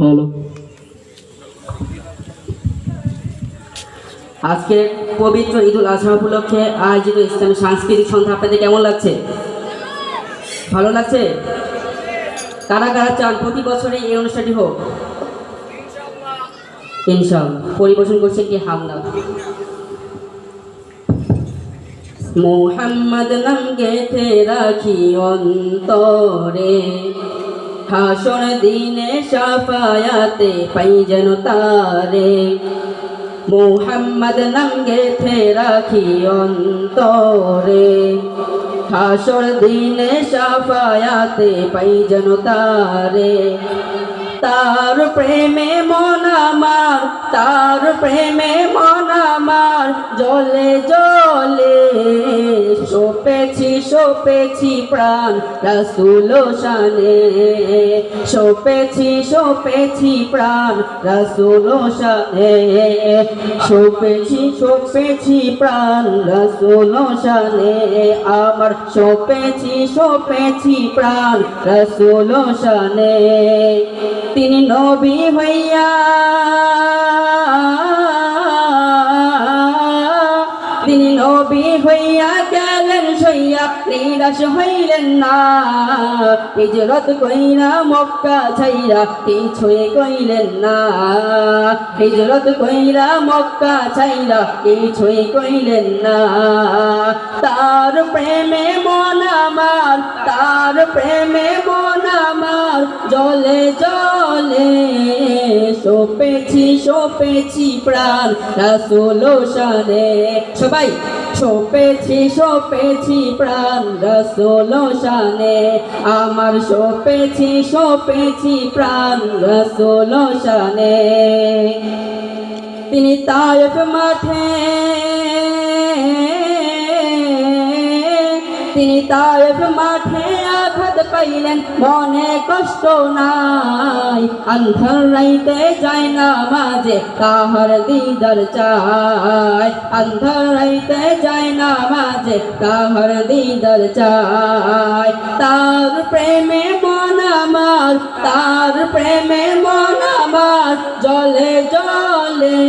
Hello আজকে পবিত্র ঈদুল আজহা উপলক্ষে আয়োজিত ইসলামী সাংস্কৃতিক সন্ধ্যা, আপনাদের কেমন লাগছে? ভালো লাগছে? কারা কারা চান? প্রতি বছরে এই অনুষ্ঠানটি হোক। ইনশাল্লাহ পরিবেশন করছে কি? হামলা মোহাম্মদ নাম গেথে রাখি অন্তরে। হাসর দিনে সাফায়াতে পাই যেন তারে। মোহাম্মদ নাম গেথে রাখি অন্তরে? হাসর দিনে সাফায়াতে পাই যেন তারে। তার প্রেমে মন আমার, তার প্রেমে মন আমার জলে জলে সোপেছি সোপেছি প্রাণ রাসুল শানে। সোপেছি সোপেছি প্রাণ রাসুল শানে। সোপেছি সোপেছি প্রাণ রাসুল শানে। আমার সোপেছি সোপেছি প্রাণ রাসুল শানে। তিনি নবী হইয়া নবী হইয়া গেলেন, সইয়া নিরাশ হইলেন না। হিজরত কইরা মক্কা ছাইরা কিছুই কইলেন না। হিজরত কইরা মক্কা ছাইরা কিছুই কইলেন না। তার প্রেমে মন আমার, তার প্রেমে মন আমার, জলে জলে সোপেছি সোপেছি প্রাণ। রাসুল শানে, সবাই সোপেছি সোপেছি প্রাণ রসুল আমার সোপেছি সোপেছি প্রাণ রসুল শানে। তিনি তায়ফ মাঠে, তিনি তায়েফ মাঠে আঘাত পাইলেন। মনে কষ্ট নাই। আন্ধার রাইতে যায় না মাঝে তাহার দিদার চায় আন্ধার রাইতে যায় না মাঝে তাহার দিদার চায় তার প্রেমে মন আমার, তার প্রেমে মন আমার জলে জলে,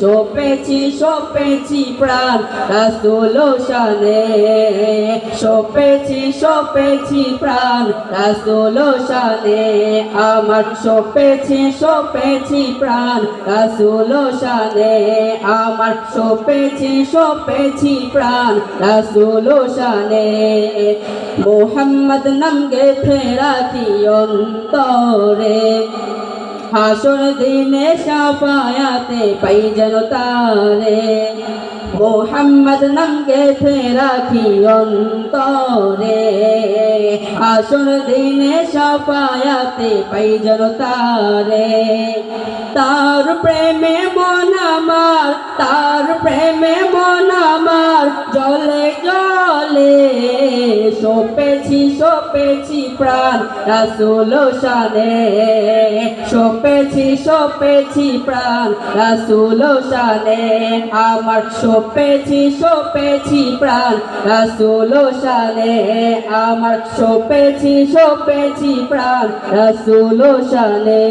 সোপেছি সোপেছি প্রাণ রাসুল শানে। সোপেছি সোপেছি প্রাণ রাসুল শানে। আমার সোপেছি সোপেছি প্রাণ রাসুল শানে। আমার সোপেছি সোপেছি প্রাণ রাসুল শানে। মোহাম্মদ নাম গেথে রাখি অন্তরে? হাসর দিনে সাফায়াতে পাই যেন তারে। মোহাম্মদ নামকে রাখি অন্তরে। হাসর দিনে সাফায়াতে পাই যেন তারে। তার প্রেমে মন সোপেছি প্রাণ, রাসুল শানে। সোপেছি সোপেছি প্রাণ, রাসুল শানে। আমার সোপেছি সোপেছি প্রাণ, রাসুল শানে। আমার সোপেছি সোপেছি প্রাণ, রাসুল শানে।